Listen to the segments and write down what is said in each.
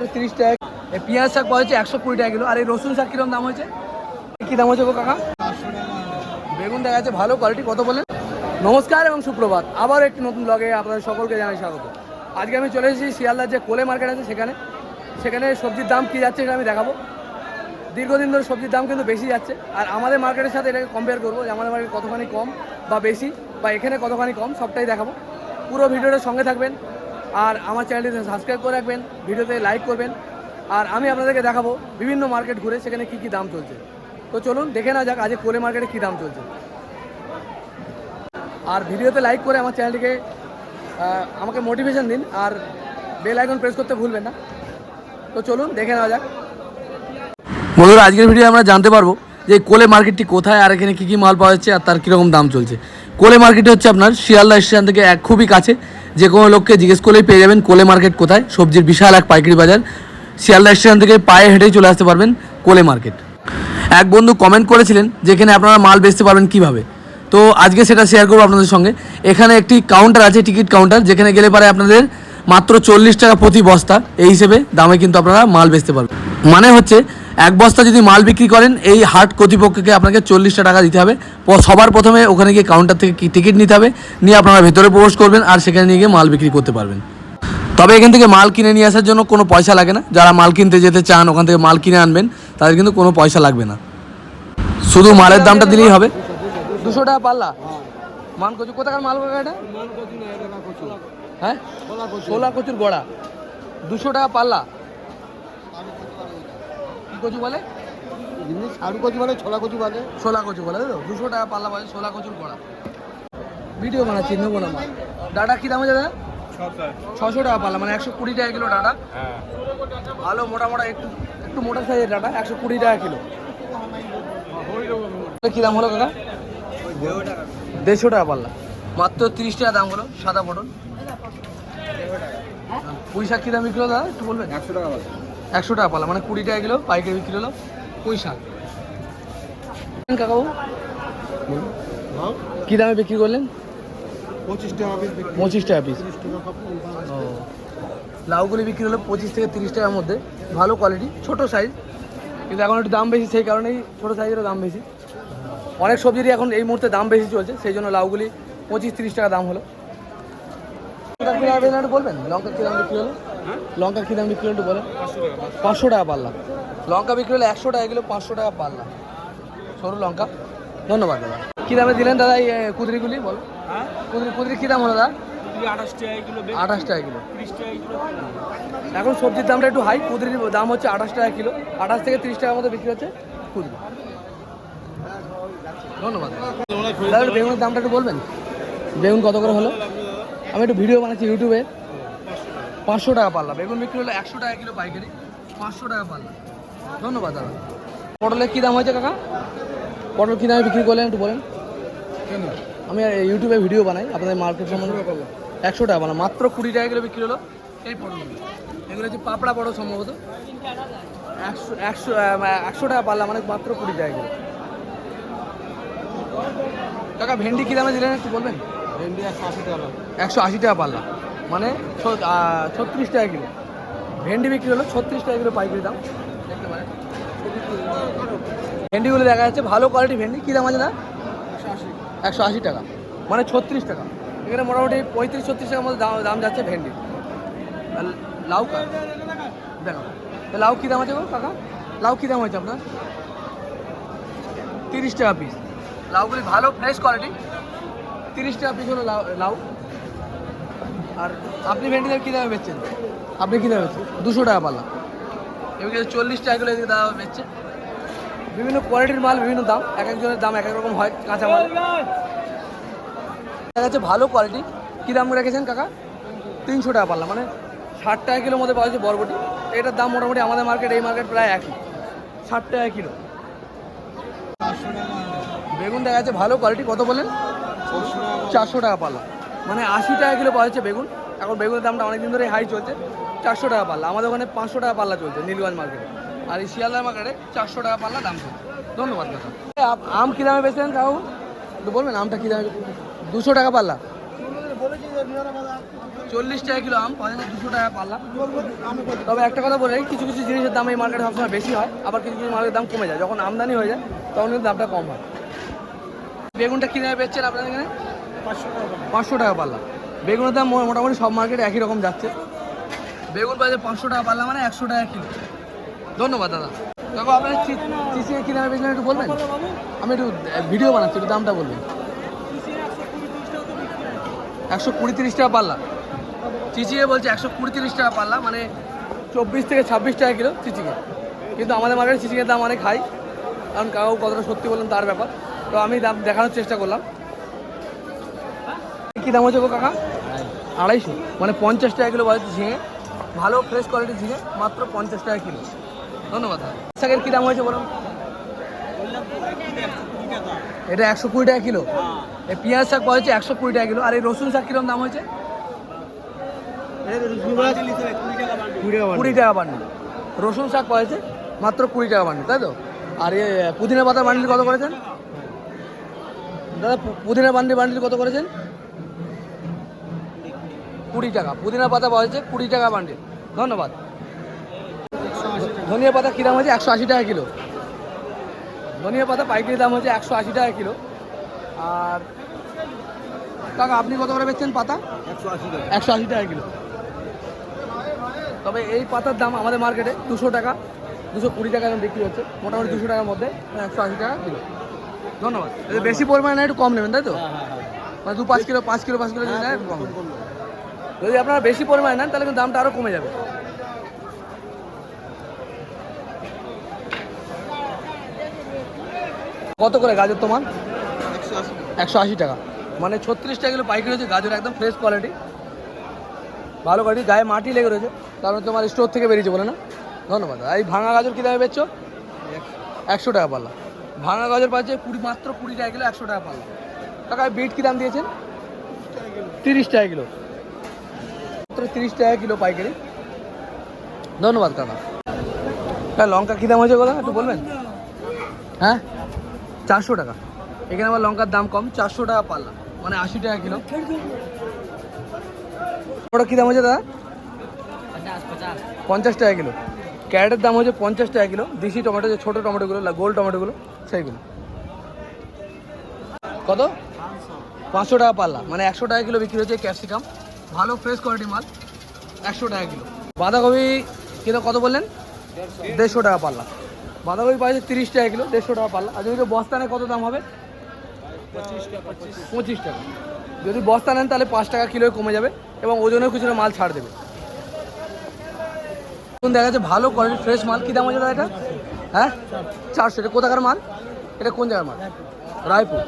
মাত্র তিরিশ টাকা। এই পেঁয়াজ শাক পাওয়া যাচ্ছে একশো কুড়ি টাকা কিলো। আর এই রসুন শাক কীরকম দাম হয়েছে? কী দাম হয়েছে গো কাকা? বেগুন দেখা যাচ্ছে ভালো কোয়ালিটি কত বলেন নমস্কার এবং সুপ্রভাত। আবার একটি নতুন ব্লগে আপনাদের সকলকে জানাই স্বাগত। আজকে আমি চলে এসেছি শিয়ালদার যে কোলে মার্কেট আছে সেখানে। সেখানে সবজির দাম কী যাচ্ছে সেটা আমি দেখাবো। দীর্ঘদিন ধরে সবজির দাম কিন্তু বেশি যাচ্ছে। আর আমাদের মার্কেটের সাথে এটাকে কম্পেয়ার করব যে আমাদের মার্কেট কতখানি কম বা বেশি বা এখানে কতখানি কম, সবটাই দেখাবো। পুরো ভিডিওটার সঙ্গে থাকবেন। আর আমার চ্যানেলটিতে সাবস্ক্রাইব করে রাখবেন, ভিডিওতে লাইক করবেন। আর আমি আপনাদেরকে দেখাবো বিভিন্ন মার্কেট ঘুরে সেখানে কী কী দাম চলছে। তো চলুন দেখে না যাক আজকে কোলে মার্কেটে কী দাম চলছে। আর ভিডিওতে লাইক করে আমার চ্যানেলটিকে আমাকে মোটিভেশন দিন আর বেল আইকন প্রেস করতে ভুলবেন না। তো চলুন দেখে নেওয়া যাক। বন্ধুরা, আজকের ভিডিও আমরা জানতে পারব যে কোলে মার্কেটটি কোথায় আর এখানে কী কী মাল পাওয়া যাচ্ছে আর তার কীরকম দাম চলছে। কোলে মার্কেট হচ্ছে আপনার শিয়ালদা স্টেশন থেকে এক খুবই কাছে। যে কোনো লোককে জিজ্ঞেস করলেই পেয়ে যাবেন কোলে মার্কেট কোথায়? সবজির বিশাল এক পাইকারি বাজার। শিয়ালদা স্টেশন থেকে পায়ে হেঁটেই চলে আসতে পারবেন কোলে মার্কেট। এক বন্ধু কমেন্ট করেছিলেন, যেখানে আপনারা মাল বেচতে পারবেন কীভাবে? তো আজকে সেটা শেয়ার করব আপনাদের সঙ্গে। এখানে একটি কাউন্টার আছে টিকিট কাউন্টার যেখানে গেলে পারে আপনাদের মাত্র চল্লিশ টাকা প্রতি বস্তা। এই হিসেবে দামে কিন্তু আপনারা মাল বেচতে পারবেন। মানে হচ্ছে এক বস্তা যদি মাল বিক্রি করেন এই হাট কর্তৃপক্ষকে আপনাকে চল্লিশটা টাকা দিতে হবে। সবার প্রথমে ওখানে গিয়ে কাউন্টার থেকে টিকিট নিতে হবে নিয়ে আপনারা ভেতরে প্রবেশ করবেন আর সেখানে নিয়ে গিয়ে মাল বিক্রি করতে পারবেন। তবে এখান থেকে মাল কিনে নিয়ে আসার জন্য কোনো পয়সা লাগে না। যারা মাল কিনতে যেতে চান ওখান থেকে মাল কিনে আনবেন তাদের কিন্তু কোনো পয়সা লাগবে না। শুধু মালের দামটা দিলেই হবে। দুশো টাকা পাল্লা? মান কচু কোথাকার মাল এটা? হ্যাঁ? ছোলা কচুর গোড়া। দুশো টাকা পাল্লা? কচু বলে? আলু কচু বলে ছোলা কচু বলে। ছোলা কচু বলে তো দুশো টাকা পাল্লা বলে ছোলা কচুর গোড়া ভিডিও বানাচ্ছি নেব না ডাটা কী দাম দাদা? ছশো টাকা পাল্লা মানে একশো কুড়ি টাকা কিলো ডাটা। ভালো মোটা মোটা একটু একটু মোটা সাইজের ডাটা একশো কুড়ি টাকা কিলো। কী দাম হলো কাকা? দেড়শো টাকা পাল্লা। মাত্র তিরিশ টাকা দাম হলো সাদা পটল। পুঁই শাক কী দাম বিক্রি দাদা? একটু বলবেন? একশো টাকা বলে একশো টাকা পালা মানে কুড়ি টাকা কিলো পাইকারি বিক্রি হলো পুঁই শাক কাকাবু। হ্যাঁ? কী দামে বিক্রি করলেন? পঁচিশ টাকা পিস পঁচিশ টাকা পিস। লাউগুলি বিক্রি হলো পঁচিশ থেকে তিরিশ টাকার মধ্যে। ভালো কোয়ালিটি ছোট সাইজ কিন্তু এখন একটু দাম বেশি সেই কারণেই ছোট সাইজেরও দাম বেশি। অনেক সবজিরই এখন এই মুহূর্তে দাম বেশি চলছে সেই জন্য লাউগুলি পঁচিশ তিরিশ টাকা দাম হলো। বলবেন লঙ্কা কী দাম বিক্রি হলো? লঙ্কা কী দাম বিক্রি একটু বলেন? পাঁচশো টাকা পাল্লা। লঙ্কা বিক্রি হলে একশো টাকা কিলো পাঁচশো টাকা পাল্লা। সরু লঙ্কা। ধন্যবাদ দাদা। কী দামে দিলেন দাদা এই কুদরিগুলি বলো? কুদরি কুদরি কী দাম হলো দাদা? আঠাশ টাকা কিলো এখন সবজির দামটা একটু হাই কুদরির দাম হচ্ছে আঠাশ টাকা কিলো। আঠাশ থেকে তিরিশ টাকার মধ্যে বিক্রি হচ্ছে কুদরি। ধন্যবাদ দাদা বেগুনের দামটা একটু বলবেন? বেগুন কত করে হলো? আমি একটু ভিডিও বানাচ্ছি ইউটিউবে। পাঁচশো টাকা পাল্লা। বেগুন বিক্রি হলো একশো টাকা কিলো পাইকারি পাঁচশো টাকা পাল্লা। ধন্যবাদ দাদা। পটলের কী দাম হয়েছে কাকা? পটল কী দামে বিক্রি করলেন একটু বলেন। আমি আর ইউটিউবে ভিডিও বানাই আপনাদের মার্কেট সম্বন্ধে। একশো টাকা বানা মাত্র কুড়ি টাকা কিলো বিক্রি হলো এই পটলগুলো এগুলো হচ্ছে পাপড়া পটল সম্ভবত। একশো একশো একশো টাকা পাল্লা মানে মাত্র কুড়ি টাকা কিলো। কাকা ভেন্ডি কী দামে দিলেন একটু বলবেন? ভেন্ডি একশো আশি টাকা। একশো আশি টাকা পাল্লা। মানে ছত্রিশ টাকা কিলো। ভেন্ডি বিক্রি হলো ছত্রিশ টাকা কিলো পাইকারি দাম। দেখতে পারেন ভেন্ডিগুলো দেখা যাচ্ছে ভালো কোয়ালিটি ভেন্ডি। কী দাম আছে না একশো আশি টাকা। মানে ছত্রিশ টাকা। এখানে মোটামুটি পঁয়ত্রিশ, ছত্রিশ টাকার মধ্যে দাম দাম যাচ্ছে ভেন্ডি। লাউ কা দেখো। লাউ কী দাম আছে গো কাকা? লাউ কী দাম হয়েছে আপনার? তিরিশ টাকা পিস লাউগুলি ভালো ফ্রেশ কোয়ালিটি তিরিশ টাকা পিস হলো লাউ লাউ। আর আপনি ভেন্ডি কী দামে বেচছেন? আপনি কী দামে বেচছেন? দুশো টাকা পাল্লা। এদিকে চল্লিশ টাকা এদিকে দাম বেচছে। বিভিন্ন কোয়ালিটির মাল, বিভিন্ন দাম, এক একজনের দাম এক এক রকম হয় কাঁচা মাল। দেখা যাচ্ছে ভালো কোয়ালিটি কী দাম রেখেছেন কাকা? তিনশো টাকা পাল্লা মানে ষাট টাকা কিলোর মধ্যে পাওয়া যাচ্ছে বরবটি। এটার দাম মোটামুটি আমাদের মার্কেট এই মার্কেট প্রায় একই। ষাট টাকা কিলো। বেগুন দেখা যাচ্ছে ভালো কোয়ালিটি কত বলেন চারশো টাকা পাল্লা। মানে আশি টাকা কিলো পাওয়া যাচ্ছে বেগুন। এখন বেগুনের দামটা অনেকদিন ধরে হাই চলছে। চারশো টাকা পাল্লা। আমাদের ওখানে পাঁচশো টাকা পাল্লা চলছে নীলগঞ্জ মার্কেটে আর এই শিয়ালদার মার্কেটে চারশো টাকা পাল্লা দাম চলছে। ধন্যবাদ দাদা। আম কী দামে বেচলেন তাও একটু বলবেন, আমটা কী দামে দুশো টাকা পাল্লা। চল্লিশ টাকা কিলো আম, পাওয়া দুশো টাকা পাল্লা। তবে একটা কথা বলে কিছু কিছু জিনিসের দাম এই মার্কেটে সবসময় বেশি হয়। আবার কিছু কিছু মালের দাম কমে যায়। যখন আমদানি হয়ে যায়, তখন কিন্তু দামটা কম হয়। বেগুনটা কিনে বেচছেন আপনাদের এখানে? পাঁচশো টাকা পাল্লা। বেগুনের দাম মোটামুটি সব মার্কেটে একই রকম যাচ্ছে। বেগুন বাজে পাঁচশো টাকা পাল্লা মানে একশো টাকা কিলো। ধন্যবাদ দাদা। দেখো আপনার চিচিয়ে কিনে বেচলেন একটু বলবেন? আমি একটু ভিডিও বানাচ্ছি একটু দামটা বলবেন। একশো কুড়ি তিরিশ টাকা পাল্লা। চিচিয়ে বলছে একশো কুড়ি তিরিশ টাকা পাল্লা মানে চব্বিশ থেকে ছাব্বিশ টাকা কিলো চিচিকে কিন্তু আমাদের মার্কেটে চিচিকের দাম অনেক হাই কারণ কাউ কতটা সত্যি বললেন তার ব্যাপার। তো আমি দাম দেখানোর চেষ্টা করলাম। কী দাম হচ্ছে গো কাকা? আড়াইশো। মানে পঞ্চাশ টাকা কিলো বাজাচ্ছে ঝিঙে। ভালো ফ্রেশ কোয়ালিটির ঝিঙে মাত্র পঞ্চাশ টাকা কিলো। ধন্যবাদ শাকের কী দাম হয়েছে বলুন? এটা একশো কুড়ি টাকা কিলো। এই পেঁয়াজ শাক পাওয়া যাচ্ছে একশো কুড়ি টাকা কিলো। আর এই রসুন শাক কীরকম দাম হয়েছে? কুড়ি টাকা বান্ডিল। রসুন শাক পাওয়া যাচ্ছে মাত্র কুড়ি টাকা বান্ডিল তাই তো? আর এ পুদিনা পাতা বান্ডিল কত করেছেন? দাদা পুদিনা বান্ডিল বান্ডিল কত করেছেন? কুড়ি টাকা। পুদিনা পাতা পাওয়া যাচ্ছে কুড়ি টাকা বান্ডিল ধন্যবাদ। ধনিয়া পাতা কী দাম হচ্ছে একশো আশি টাকা কিলো। ধনিয়া পাতা পাইকারি দাম হচ্ছে একশো আশি টাকা কিলো। আর কাকা আপনি কত করে বেচছেন পাতা? একশো আশি টাকা। কিলো। তবে এই পাতার দাম আমাদের মার্কেটে দুশো টাকা দুশো কুড়ি টাকা বিক্রি হচ্ছে। মোটামুটি দুশো টাকার মধ্যে একশো আশি টাকা কিলো। ধন্যবাদ। বেশি পরিমাণে একটু কম নেবেন তাই তো? মানে দু পাঁচ কিলো পাঁচ কিলো পাঁচ কিলো কম। যদি আপনারা বেশি পরিমাণে নেন, তাহলে কিন্তু দামটা আরও কমে যাবে। কত করে গাজর তোমার? একশো আশি টাকা। মানে ছত্রিশ টাকা কিলো পাইকারি হচ্ছে, গাজর একদম ফ্রেশ কোয়ালিটি ভালো কোয়ালিটি গায়ে মাটি লেগে রয়েছে। কারণ তোমার স্টোর থেকে বেরিয়েছে বলে না? ধন্যবাদ। এই ভাঙা গাজর কী দামে বেচছো? একশো টাকা পাল্লা। ভাঙা গাজর পাচ্ছে কুড়ি, মাত্র কুড়ি টাকা কিলো, একশো টাকা পাল্লা। টাকা বিট কী দাম দিয়েছেন? তিরিশ টাকা কিলো। তিরিশ টাকা কিলো পাইকারি। ধন্যবাদ কাকা। হ্যাঁ লঙ্কা কী দাম হয়েছে কথা একটু বলবেন? হ্যাঁ? চারশো টাকা। এখানে আবার লঙ্কার দাম কম চারশো টাকা পাল্লা মানে আশি টাকা কিলো। ওটা কী দাম হচ্ছে দাদা? পঞ্চাশ টাকা কিলো। ক্যারেটের দাম হচ্ছে পঞ্চাশ টাকা কিলো দেশি টমেটো যে ছোটো টমেটোগুলো গোল টমেটোগুলো সেইগুলো। কত? পাঁচশো টাকা পাল্লা মানে একশো টাকা কিলো বিক্রি হচ্ছে ক্যাপসিকাম। ভালো ফ্রেশ কোয়ালিটি মাল একশো টাকা কিলো। বাঁধাকপি কিলো কত বললেন? দেড়শো টাকা পাল্লা। বাঁধাকপি পাওয়া তিরিশ টাকা কিলো দেড়শো টাকা পাল্লা। আর যদি বস্তা নেয় কত দাম হবে? পঁচিশ টাকা যদি বস্তা নেন তাহলে পাঁচ টাকা কিলো কমে যাবে এবং ওজনেও কিছুটা মাল ছাড় দেবে। এখন দেখা যাচ্ছে ভালো কোয়ালিটি ফ্রেশ মাল। কী দাম আছে দাদা এটা? হ্যাঁ? চারশো। এটা কোথাকার মাল? এটা কোন জায়গার মাল? রায়পুর।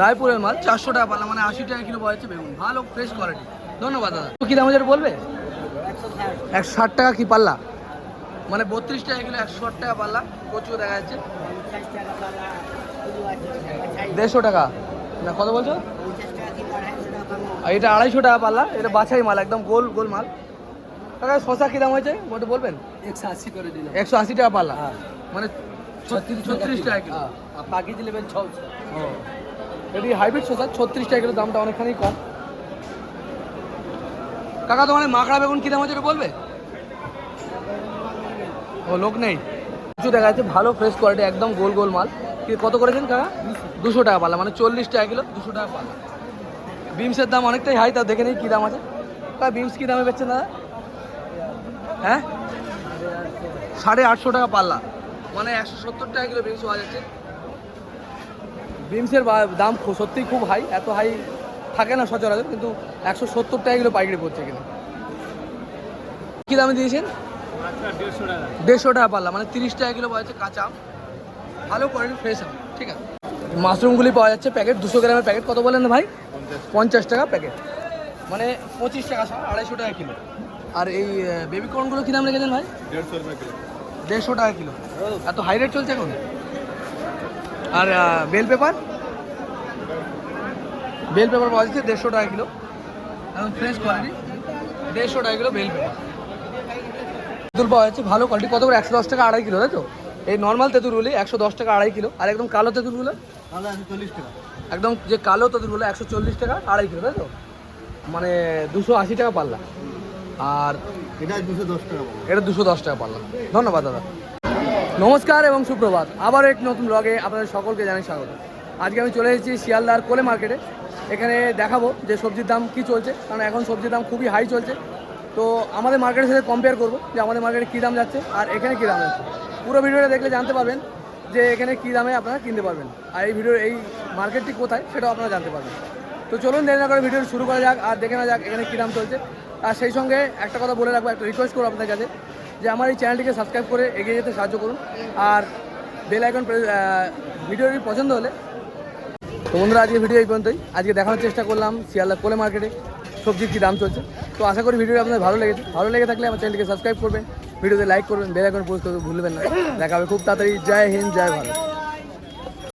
রায়পুরের মাল চারশো টাকা পাল্লা মানে আশি টাকা কিলো পাওয়া যাচ্ছে বেগুন। ভালো ফ্রেশ কোয়ালিটি ধন্যবাদ দাদা। কী দাম আছে এটা বলবে? একশো ষাট। টাকা কি পাল্লা? মানে বত্রিশ টাকা কিলো একশো ষাট টাকা পাল্লা প্রচুর দেখা যাচ্ছে। দেড়শো টাকা। না কত বলছো? এটা আড়াইশো টাকা পাল্লা এটা বাছাই মাল একদম গোল গোল মাল। কাকা শশা কী দাম হয়েছে? ওটা বলবেন? একশো আশি করে দিলাম। একশো আশি টাকা পাল্লা। মানে ছত্রিশ ছত্রিশ টাকা কিলো। আর বাকি দিলেন ছশো এটি হাইব্রিড শসা ছত্রিশ টাকা কিলো দামটা অনেকখানি কম। কাকা, তোমার মাকড়া বেগুন কী দাম হচ্ছে বলবে? ও, লোক নেই। কিছু দেখা যাচ্ছে ভালো ফ্রেশ কোয়ালিটি একদম গোল গোল মাল। কত করেছেন কাকা? দুশো টাকা পাল্লা মানে চল্লিশ টাকা কিলো, দুশো টাকা পাল্লা। বিমসের দাম অনেকটাই হাই তা দেখে নেই কী দাম আছে। কাকা, বিমস কী দামে বেচছেন দাদা? হ্যাঁ? সাড়ে আটশো টাকা পাল্লা। মানে একশো সত্তর টাকা কিলো বিমস পাওয়া যাচ্ছে। বিমসের দাম সত্যিই খুব হাই এত হাই থাকে না সচরাচর কিন্তু একশো সত্তর টাকা কিলো পাইকারি পড়ছে এখানে। কী দামে দিয়েছেন? দেড়শো টাকা। পাল্লা মানে তিরিশ টাকা কিলো পাওয়া যাচ্ছে কাঁচা আম। ভালো কোয়ালিটি ফ্রেশ আম ঠিক আছে? মাশরুমগুলি পাওয়া যাচ্ছে প্যাকেট দুশো গ্রামের প্যাকেট কত বলেন ভাই? পঞ্চাশ। টাকা প্যাকেট মানে পঁচিশ টাকা সহ আড়াইশো টাকা কিলো। আর এই বেবি কর্নগুলো কী দাম রেখেছেন ভাই? দেড়শো টাকা কিলো। এত হাই রেট চলছে এখন? আর বেল পেপার বেল পেপার পাওয়া যাচ্ছে দেড়শো টাকা কিলো। এখন ফ্রেশ কোয়ালিটি দেড়শো টাকা কিলো বেল পেপার। তেঁতুল পাওয়া যাচ্ছে ভালো কোয়ালিটি কত করে? একশো দশ টাকা আড়াই কিলো তাই তো? এই নর্মাল তেঁতুলগুলি একশো দশ টাকা আড়াই কিলো আর একদম কালো তেঁতুলগুলো? একদম যে কালো তেঁতুলগুলো একশো চল্লিশ টাকা আড়াই কিলো তাই তো? মানে দুশো আশি টাকা পাল্লা। আর এটা দুশো দশ টাকা এটা দুশো দশ টাকা পাল্লা। ধন্যবাদ দাদা। নমস্কার এবং সুপ্রভাত। আবার এক নতুন ব্লগে আপনাদের সকলকে জানাই স্বাগত। আজকে আমি চলে এসেছি শিয়ালদার কোলে মার্কেটে এখানে দেখাবো যে সবজির দাম কি চলছে, কারণ এখন সবজির দাম খুবই হাই চলছে। তো আমাদের মার্কেটের সাথে কম্পেয়ার করব যে আমাদের মার্কেটে কী দাম যাচ্ছে আর এখানে কী দাম যাচ্ছে। পুরো ভিডিওটা দেখলে জানতে পারবেন যে এখানে কী দামে আপনারা কিনতে পারবেন। আর এই ভিডিওর এই মার্কেটটি কোথায় সেটাও আপনারা জানতে পারবেন। তো চলুন দেরি না করে ভিডিও শুরু করা যাক আর দেখে না যাক এখানে কী দাম চলছে। আর সেই সঙ্গে একটা কথা বলে রাখব, একটা রিকোয়েস্ট করব আপনাদের কাছে যে আমার এই চ্যানেলটিকে সাবস্ক্রাইব করে এগিয়ে যেতে সাহায্য করুন। আর বেল আইকন ভিডিওটি পছন্দ হলে বন্ধুরা, আজকে ভিডিও এই পর্যন্তই। আজকে দেখানোর চেষ্টা করলাম শিয়ালদা কোলে মার্কেটে সবজির কী দাম চলছে। তো আশা করি ভিডিও আপনাদের ভালো লেগেছে। ভালো লেগে থাকলে আমার চ্যানেলকে সাবস্ক্রাইব করবেন ভিডিওতে লাইক করবেন বেল আইকন পোস্ট করতে ভুলবেন না। দেখাবে খুব তাড়াতাড়ি। জয় হিন্দ, জয় ভারত।